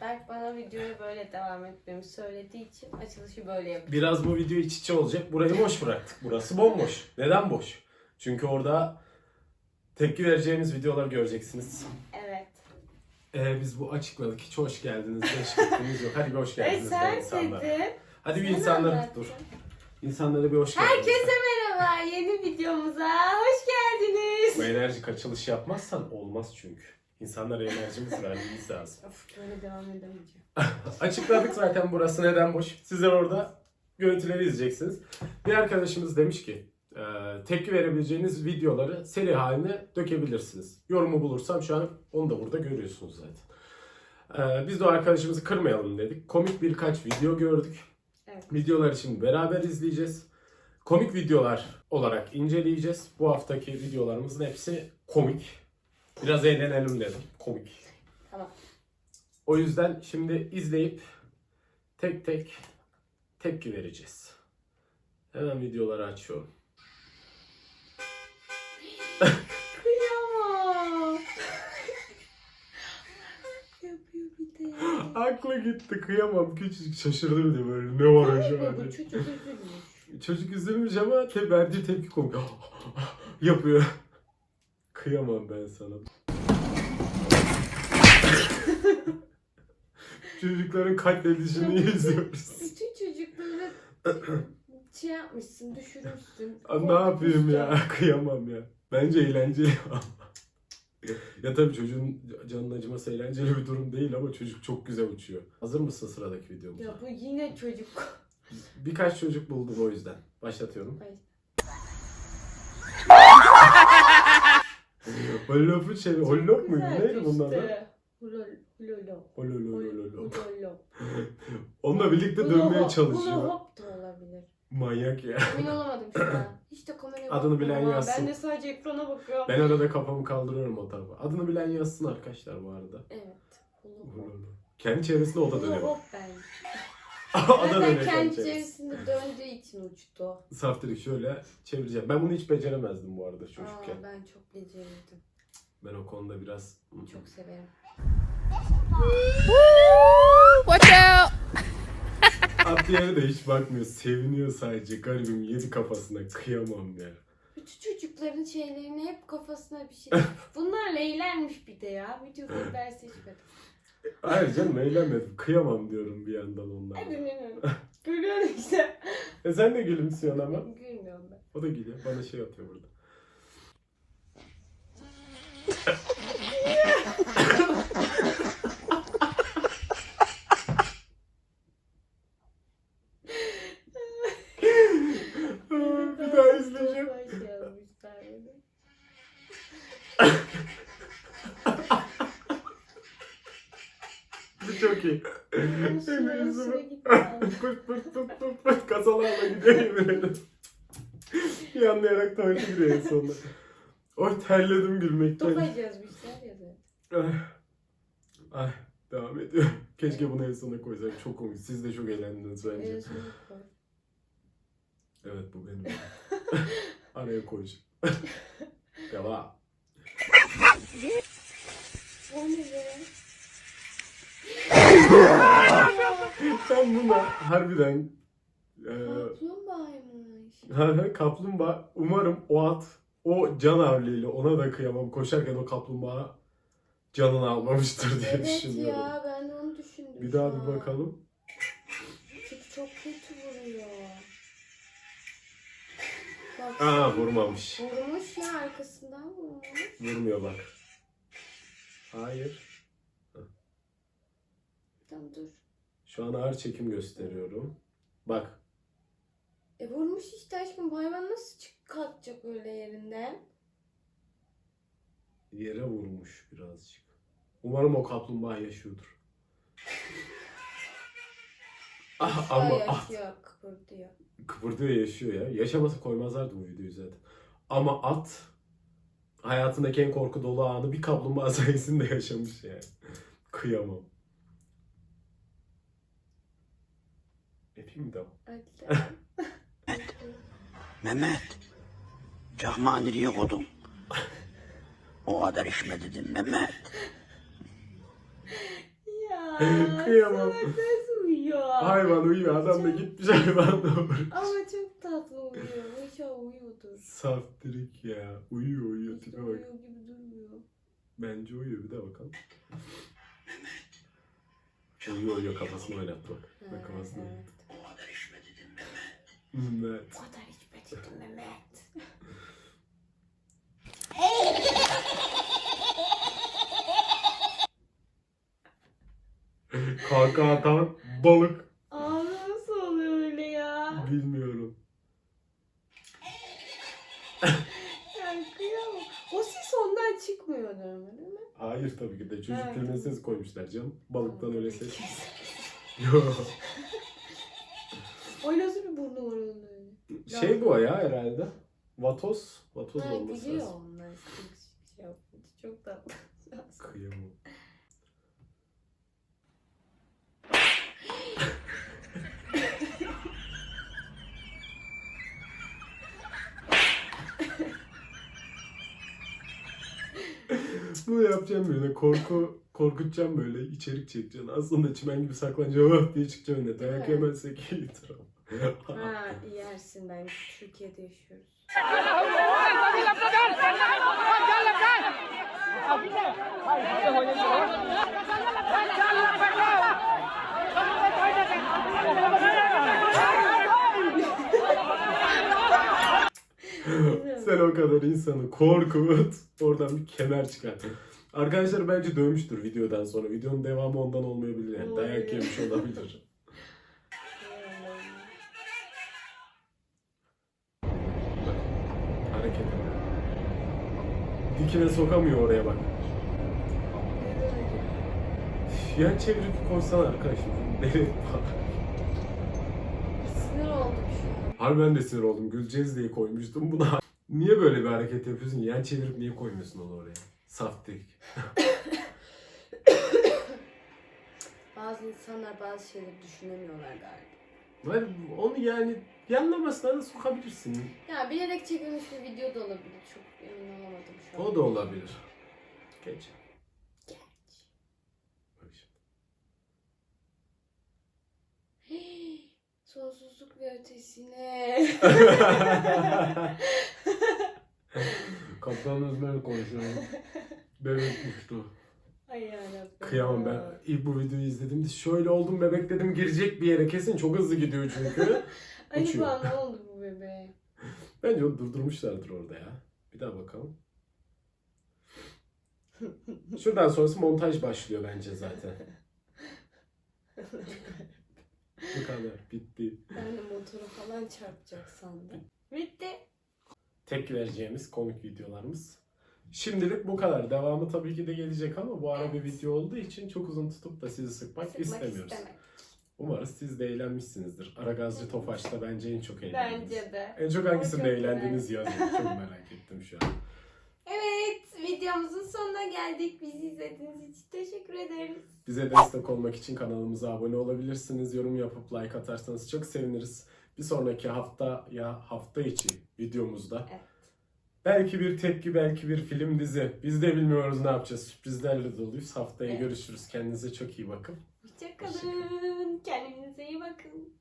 Berk bana videoya böyle devam etmemi söylediği için açılışı böyle yapıyorum. Biraz bu video iç içe olacak. Burayı boş bıraktık. Burası bomboş. Neden boş? Çünkü orada tepki vereceğimiz videolar göreceksiniz. Evet. Ee, biz bu açıkladık. Hiç hoş geldiniz. Hiç gittiniz yok. Hadi bir hoş E geldiniz. be sen insanlara. dedin. Hadi bir Sen insanlara anlattın. dur. İnsanlara bir hoş geldiniz. Herkese merhaba. Yeni videomuza hoş geldiniz. Bu enerjik açılış yapmazsan olmaz çünkü. İnsanlara enerjimiz vermemiz lazım. Of böyle devam edemeyeceğim. Açıkladık zaten burası neden boş. Sizler orada görüntüleri izleyeceksiniz. Bir arkadaşımız demiş ki e, tepki verebileceğiniz videoları seri haline dökebilirsiniz. Yorumu bulursam şu an onu da burada görüyorsunuz zaten. E, biz de o arkadaşımızı kırmayalım dedik. Komik birkaç video gördük. Evet. Videoları şimdi beraber izleyeceğiz. Komik videolar olarak inceleyeceğiz. Bu haftaki videolarımızın hepsi komik. Biraz eğlenelim dedim. Komik. Tamam. O yüzden şimdi izleyip tek tek tepki vereceğiz. Hemen videoları açıyorum. Kıyamam. Yapıyor bir de. Aklı gitti kıyamam küçücük şaşırdı bir de böyle ne var acaba diye. çocuk üzülmüş. Çocuk üzülmüş ama te verdiği tepki komik. Yapıyor. Kıyamam ben sana. Çocukların katledişini izliyoruz. Bütün çocukları şey yapmışsın, düşürmüşsün. Aa, ne yapayım ya? Kıyamam ya. Bence eğlenceli Ya tabii çocuğun canının acıması eğlenceli bir durum değil ama çocuk çok güzel uçuyor. Hazır mısın sıradaki videomuza? Ya bu yine çocuk. Birkaç çocuk buldum o yüzden. Başlatıyorum. Ay. Hollop'un şey, Hollop muydu? Neydi bunlar da? işte. Hulol, hulolo. Holololololo. Hulolo. Onunla birlikte dönmeye çalışıyor. Hula hop da olabilir. Manyak ya. Emin olamadım şu an. Hiç de kameraya Adını bilen ha. yazsın. Ben de sadece ekrana bakıyorum. Ben arada kafamı kaldırıyorum o tarafa. Adını bilen yazsın arkadaşlar bu arada. Evet. Hololo. Kendi çevresinde o da dönüyor. hop ben. o da Zaten dönüyor kendi kendi çevresinde. çevresinde döndüğü için uçtu. Saftirik şöyle çevireceğim. Ben bunu hiç beceremezdim bu arada çocukken. Aa, ben çok beceriyordum. Ben o konuda biraz... Çok severim. Watch out! At yere de hiç bakmıyor. Seviniyor sadece. Garibim yedi kafasına. Kıyamam ya. Bütün çocukların şeylerini hep kafasına bir şey. Bunlarla eğlenmiş bir de ya. Videoda ders seçmedim. Hayır canım eğlenmedim. Kıyamam diyorum bir yandan onlara. Hadi Gülüyorum işte. E sen de gülümsüyorsun ama. Gülmüyorum ben. O da gülüyor. Bana şey atıyor burada. Bir daha izleyeceğim. Bu çok iyi. Gitti. pırt pırt pırt pırt pırt kasalarla yemin ederim. Yanlayarak tuvalete giriyor en sonunda. Oy terledim gülmekten. Topaj yazmışlar ya zaten. Ay. Ay devam ediyor. Keşke bunu en sona koysaydım. Çok komik. Siz de çok eğlendiniz bence. Koy. Evet bu benim. Araya koyacağım. Devam. O ne be? Ben buna harbiden e, Kaplumbağaymış. kaplumbağa umarım o at o can havliyle ona da kıyamam. Koşarken o kaplumbağa canını almamıştır diye Evet düşünüyorum. ya ben de onu düşündüm. Bir daha bir bakalım. Çünkü çok kötü vuruyor. Bak, Aa vurmamış. Vurmuş ya arkasından vurmuş. Vurmuyor bak. Hayır. Tamam dur. Şu an ağır çekim gösteriyorum. Bak. E vurmuş işte aşkım bu hayvan nasıl çık kalkacak öyle yerinden? Yere vurmuş birazcık. Umarım o kaplumbağa yaşıyordur. Ah, ama at yaşıyor, kıpırdıyor. kıpırdıyor yaşıyor ya. Yaşamasa koymazlardı bu videoyu zaten. Ama at hayatındaki en korku dolu anı bir kaplumbağa sayesinde yaşamış yani. Kıyamam. Yapayım mı devam? Hadi. Mehmet, çakmağı nereye koydun? O kadar içme dedim Mehmet. ya Kıyamam. nasıl uyuyor? Hayvan uyuyor. Adam da gitmiş hayvan doğru. Ama çok tatlı uyuyor. İnşallah uyuyordur. Saftirik ya. Uyuyor uyuyor. Tipe bak. uyuyor gibi durmuyor. Bence uyuyor. Bir de bakalım. Uyuyor uyuyor. Kafasını oynattı bak. Bak kafasını oynattı. O kadar içme dedim Mehmet. Evet. O kadar içmedim Mehmet. Kaka atan balık. Aa nasıl oluyor öyle ya? Bilmiyorum. Kıyamam. O ses ondan çıkmıyor ama değil mi? Hayır tabii ki de. Çocuk Evet. ses koymuşlar canım. Balıktan öyle ses. Yok. Ay nasıl bir burnu var onun öyle? Şey bu ya herhalde. Vatoz. Vatoz Ha, olması biliyor lazım. onlar. Çok şey. Çok tatlı. Kıyamam. Bunu yapacağım böyle korku korkutacağım böyle içerik çekeceksin. Aslında çimen gibi saklanacağım ah diye çıkacağım önüne. Dayak Evet. yemezsek iyidir ha yersin ben Türkiye'de yaşıyoruz. Sen o kadar insanı korkut. Oradan bir kemer çıkar. Arkadaşlar bence dövmüştür videodan sonra. Videonun devamı ondan olmayabilir yani. Dayak yemiş olabilir. Hareket. Dikine sokamıyor oraya bak. Yan çevirip koysana arkadaşım. Nereye bak. Sinir oldum şu an. Harbi ben de sinir oldum. Güleceğiz diye koymuştum buna. Niye böyle bir hareket yapıyorsun? Yan çevirip niye koymuyorsun onu oraya? Saf değil. Bazı insanlar bazı şeyleri düşünemiyorlar galiba. Ben onu yani yanlamasına da sokabilirsin. Ya bilerek çekilmiş bir video da olabilir. Çok emin olamadım şu an. O da olabilir. Geç. Geç. Bak şimdi. Sonsuzluk ve ötesine. Kaptan Özmer konuşuyor. Bebek uçtu. Ay yarabbim. Kıyamam ben. İlk bu videoyu izlediğimde şöyle oldum bebek dedim girecek bir yere kesin çok hızlı gidiyor çünkü. Doğan ne oldu bu bebeğe? Bence onu durdurmuşlardır orada ya. Bir daha bakalım. Şuradan sonrası montaj başlıyor bence zaten. Bu kadar. Bitti. Ben de motoru falan çarpacak sandım. Bitti. Tepki vereceğimiz komik videolarımız. Şimdilik bu kadar. Devamı tabii ki de gelecek ama bu ara bir video olduğu için çok uzun tutup da sizi sıkmak, Sıkmak istemiyoruz. istemek. Umarız siz de eğlenmişsinizdir. Aragazcı Tofaş'ta bence en çok eğlendiniz. Bence de. En çok hangisinde çok eğlendiniz yazın. Çok merak ettim şu an. Videomuzun sonuna geldik. Bizi izlediğiniz için teşekkür ederiz. Bize destek olmak için kanalımıza abone olabilirsiniz. Yorum yapıp like atarsanız çok seviniriz. Bir sonraki hafta ya hafta içi videomuzda Evet. belki bir tepki, belki bir film dizi. Biz de bilmiyoruz ne yapacağız. Sürprizlerle doluyuz. Haftaya Evet. görüşürüz. Kendinize çok iyi bakın. Hoşçakalın. Kendinize iyi bakın.